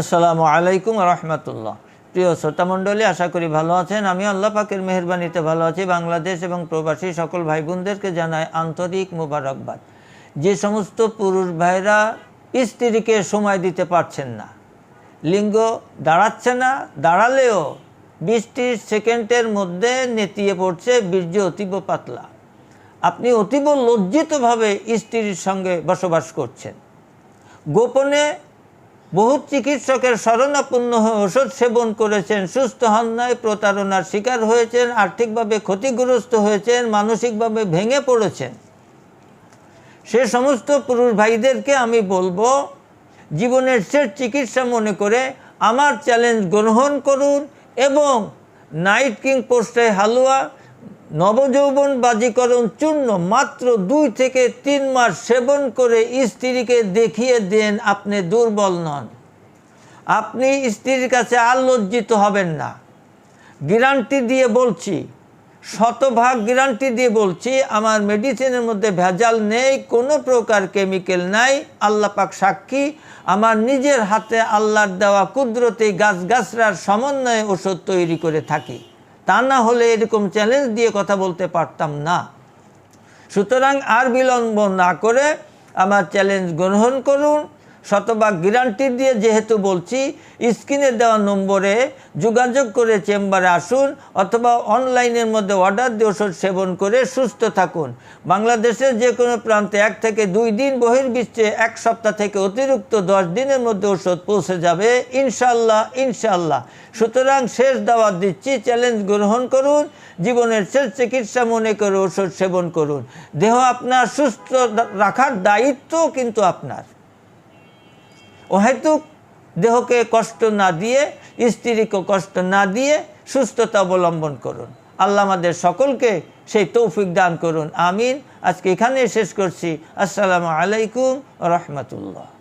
আসসালামু আলাইকুম রহমতুল্লাহ। প্রিয় শ্রোতামণ্ডলী আশা করি ভালো আছেন। আমি আল্লাহ পাকের মেহরবানিতে ভালো আছি। বাংলাদেশ এবং প্রবাসী সকল ভাই বোনদেরকে জানাই আন্তরিক মোবারকবাদ। যে সমস্ত পুরুষ ভাইরা স্ত্রীকে সময় দিতে পারছেন না, লিঙ্গ দাঁড়াচ্ছে না, দাঁড়ালেও বিশ ত্রিশ সেকেন্ডের মধ্যে নেতিয়ে পড়ছে বীর্য অতীব পাতলা। আপনি অতীব লজ্জিতভাবে স্ত্রীর সঙ্গে বসবাস করছেন। গোপনে বহু চিকিৎসকের শরণাপন্ন হয়ে ওষুধ সেবন করেছেন, সুস্থ হন নাই, প্রতারণার শিকার হয়েছেন, আর্থিকভাবে ক্ষতিগ্রস্ত হয়েছেন, মানসিকভাবে ভেঙে পড়েছেন। সে সমস্ত পুরুষ ভাইদেরকে আমি বলব, জীবনের শেষ চিকিৎসা মনে করে আমার চ্যালেঞ্জ গ্রহণ করুন এবং নাইট কিং পোস্টে হালুয়া নবযৌবন বাজিকরণ চূর্ণ মাত্র দুই থেকে তিন মাস সেবন করে স্ত্রীকে দেখিয়ে দেন আপনি দুর্বল নন। আপনি স্ত্রীর কাছে আর লজ্জিত হবেন না। গ্যারান্টি দিয়ে বলছি, শতভাগ গ্যারান্টি দিয়ে বলছি, আমার মেডিসিনের মধ্যে ভেজাল নেই, কোনো প্রকার কেমিক্যাল নাই, আল্লাহ পাক সাক্ষী, আমার নিজের হাতে আল্লাহর দেওয়া কুদরতি গাছগাছরার সমন্বয়ে ওষুধ তৈরি করে থাকি। তা না হলে এরকম চ্যালেঞ্জ দিয়ে কথা বলতে পারতাম না। সুতরাং আর বিলম্ব না করে আমার চ্যালেঞ্জ গ্রহণ করুন। শতভাগ গ্যারান্টি দিয়ে যেহেতু বলছি, স্ক্রিনে দেওয়া নম্বরে যোগাযোগ করে চেম্বারে আসুন অথবা অনলাইনের মধ্যে অর্ডার দিয়ে ওষুধ সেবন করে সুস্থ থাকুন। বাংলাদেশের যে কোনো প্রান্তে এক থেকে দুই দিন বহির্বিশ্বে এক সপ্তাহ থেকে অতিরিক্ত দশ দিনের মধ্যে ওষুধ পৌঁছে যাবে। ইনশাল্লাহ ইনশাল্লাহ সুতরাং শেষ দাওয়াত দিচ্ছি চ্যালেঞ্জ গ্রহণ করুন, জীবনের শেষ চিকিৎসা মনে করে ওষুধ সেবন করুন। দেহ আপনার সুস্থ রাখার দায়িত্ব কিন্তু আপনার। অহেতুক দেহকে কষ্ট না দিয়ে, স্ত্রীকে কষ্ট না দিয়ে সুস্থতা অবলম্বন করুন। আল্লাহ আমাদের সকলকে সেই তৌফিক দান করুন। আমিন। আজকে এখানে শেষ করছি। আসসালামু আলাইকুম রহমতুল্লাহ।